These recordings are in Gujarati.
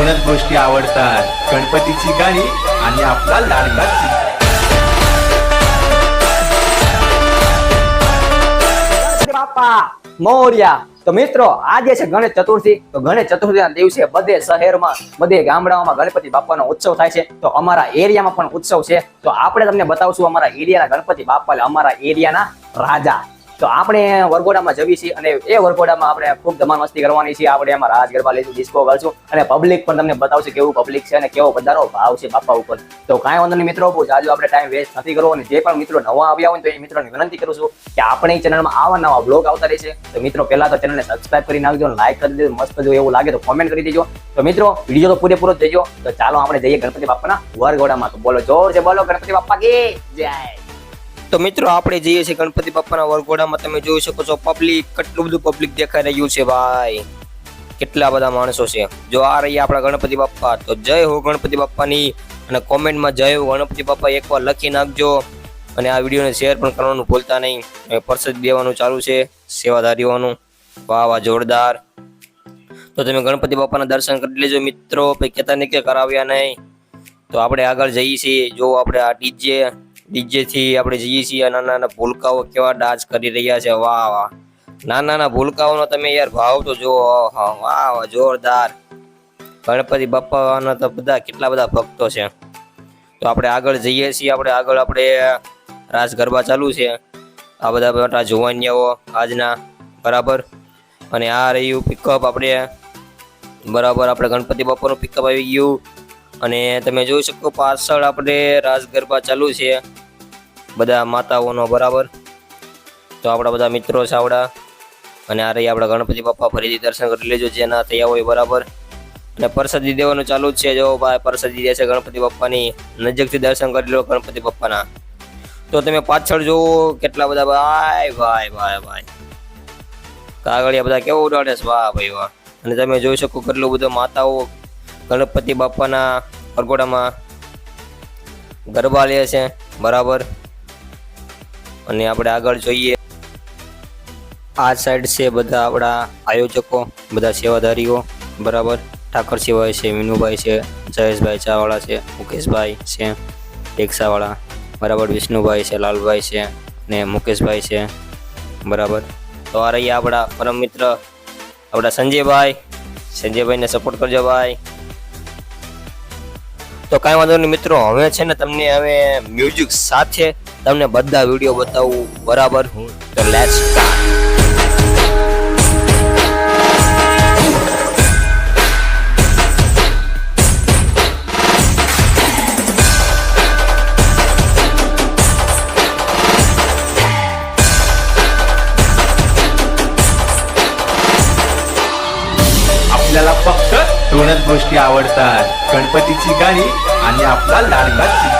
दोनच गोष्टी आवडतात गणपतीची गाणी आणि आपला लाडका चिमणा. ગણપતિ બાપા મોર્યા તો મિત્રો આજે છે ગણેશ ચતુર્થી તો ગણેશ ચતુર્થીના દિવસે બધે શહેરમાં બધે ગામડાઓમાં ગણપતિ બાપાનો ઉત્સવ થાય છે તો અમારા એરિયામાં પણ ઉત્સવ છે તો આપણે તમને બતાવશું અમારા એરિયાના ગણપતિ બાપા એટલે અમારા એરિયાના રાજા તો આપણે વરઘોડામાં જવી છીએ અને એ વરઘોડામાં આપણે ખૂબ ધમાલ કરવાની છે. આપણે એમાં રાજ ગરબા લઈશું ડિસ્કો કરશું અને પબ્લિક પણ તમને બતાવશે કેવું પબ્લિક છે અને કેવો બધાનો ભાવ છે બાપા ઉપર. તો કાંઈ વાંધો મિત્રો, બહુ જાજુ આપણે ટાઈમ વેસ્ટ નથી કરવો અને જે પણ મિત્રો નવા આવ્યા હોય તો એ મિત્રોને વિનંતી કરું છું કે આપણે ચેનલમાં આવા નવા બ્લોગ આવતા રહેશે તો મિત્રો, પહેલા તો ચેનલને સબસ્ક્રાઇબ કરી નાખજો લાઈક કરી દેજો. મસ્ત જો એવું લાગે તો કોમેન્ટ કરી દેજો. તો મિત્રો વીડિયો તો પૂરેપૂરો જ દેજો. તો ચાલો આપણે જઈએ ગણપતિ બાપાના વરઘોડામાં. તો બોલો, જોર છે, બોલો ગણપતિ બાપા કે? જય! તો મિત્રો, આપણે જઈએ છીએ ગણપતિ બાપાના વરઘોડામાં. તમે જોઈ શકો છો પબ્લિક કેટલું બધું પબ્લિક દેખાઈ રહ્યું છે ભાઈ. કેટલા બધા માણસો છે. જો આ રહી આપણા ગણપતિ બાપા, તો જય હો ગણપતિ બાપાની. અને કોમેન્ટમાં જય હો ગણપતિ બાપા એકવાર લખી નાખજો. અને આ વિડીયોને શેર પણ કરવાનું ભૂલતા નહીં. પરસદ દેવાનું ચાલુ છે સેવાધારીઓનું વાહ વાહ, જોરદાર. તો તમે ગણપતિ બાપાના દર્શન કરી લેજો મિત્રો. પછી કહેતા નહીં કે કરાવ્યા નહીં. તો આપણે આગળ જઈએ છીએ. જો આપણે આ ડીજે. ડીજે થી આપણે જઈએ છીએ નાના નાના ભૂલકાઓ કેવા ડાન્સ કરી રહ્યા છે, વાહ વાહ. નાના નાના ભૂલકાઓનો તમે યાર ભાવ તો જો વાહ વાહ, જોરદાર. ગણપતિ બાપાના તો બધા કેટલા બધા ભક્તો છે. તો આપણે આગળ જઈએ છીએ, આપણે આગળ આપણે રાસ ગરબા ચાલુ છે. આ બધા મોટા જુવાનિયાઓ આજના, બરાબર. અને આ રહ્યું પિકઅપ આપણે. બરાબર, આપણે ગણપતિ બાપાનું પિકઅપ આવી ગયું. અને તમે જોઈ શકો પાછળ આપણે રાસ ગરબા ચાલુ છે. બધા માતાઓનો બરાબર. તો આપણા બધા મિત્રો છે આવડા અને આ રહી આપણા ગણપતિ બાપા ફરીથી દર્શન કરી લેજો જે ના થયા હોય બરાબર. અને પ્રસાદી દેવાનું ચાલુ જ છે જો ભાઈ પ્રસાદી દે છે ગણપતિ બાપાની નજીકથી દર્શન કરી લો ગણપતિ બાપાના. તો તમે પાછળ જુઓ કેટલા બધા ભાઈ ભાઈ ભાઈ ભાઈ. કાગળિયા બધા કેવું ઉડાડે છે, વાહ ભાઈ, વાહ. અને તમે જોઈ શકો કેટલું બધું માતાઓ ગણપતિ બાપાના પરગોડામાં ગરબા લે છે, બરાબર. અને આપણે આગળ જોઈએ. આ સાઈડ છે બધા આપણા આયોજકો, બધા સેવાધારીઓ, બરાબર? ઠાકર સિવાય છે, વિનુભાઈ છે, જયેશભાઈ ચાવાળા છે, મુકેશભાઈ છે ટેક્સાવાળા બરાબર? વિષ્ણુભાઈ છે, લાલભાઈ છે, ને મુકેશભાઈ છે, બરાબર? તો આ રહ્યા આપણા પરમ મિત્ર, આપણા સંજયભાઈ. સંજયભાઈને સપોર્ટ કરજો ભાઈ. તો કાંઈ વાંધો નહીં મિત્રો, હવે છે ને તમને હવે મ્યુઝિક સાથે તમને બધા વિડીયો બતાવું બરાબર તો લેટ્સ आपल्याला फक्त दोनच गोष्टी आवडतात गणपतीची गाणी आणि आपला लाडका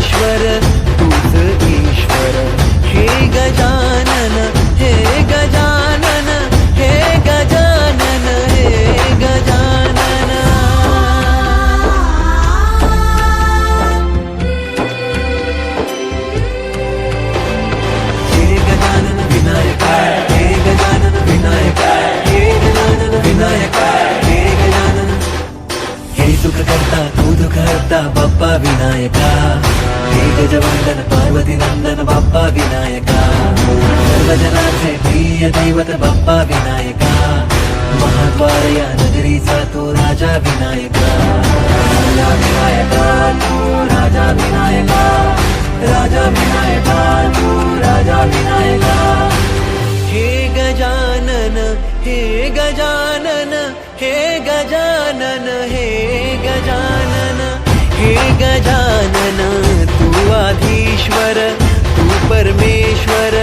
ईश्वर नंदन बाप्पा विनायका। सर्वजना से प्रिय दैवत बाप्पा विनायका। महाद्वार नगरी सा तो राजा विनायका। राजा विनायका तू राजा विनायका। राजा विनायका, तू राजा विनायका। हे गजानन हे गजानन हे गजानन हे गजानन। हे गजानन, तू आधीश्वर। परमेश्वर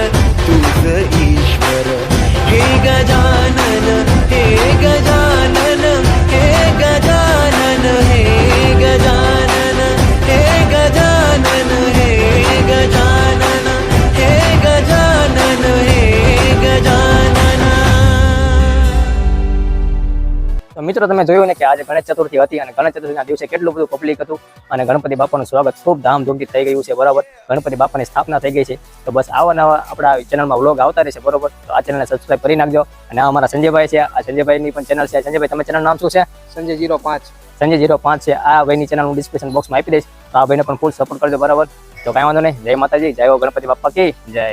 તો મિત્રો તમે જોયું ને કે આજે ગણેશ ચતુર્થી હતી અને ગણેશ ચતુર્થીના દિવસે કેટલું બધું પબ્લિક હતું અને ગણપતિ બાપાનું સ્વાગત ખૂબ ધામધૂમથી થઈ ગયું છે બરાબર? ગણપતિ બાપાની સ્થાપના થઈ ગઈ છે. તો બસ આવા નવા આપણા ચેનલમાં વ્લોગ આવતા રહેશે બરોબર? તો આ ચેનલને સબસ્ક્રાઈબ કરી નાખજો. અને આ અમારા સંજયભાઈ છે આ સંજયભાઈની પણ ચેનલ છે. સંજયભાઈ તમે ચેનલ નામ શું છે? સંજય જીરો પાંચ સંજય જીરો પાંચ છે. આ ભાઈની ચેનલ હું ડિસ્ક્રિપ્શન બોક્સમાં આપી દઈશ. તો આ ભાઈને પણ ફૂલ સપોર્ટ કરજો બરાબર? તો કાંઈ વાંધો નહીં. જય માતાજી જય ગણપતિ બાપા કી જય.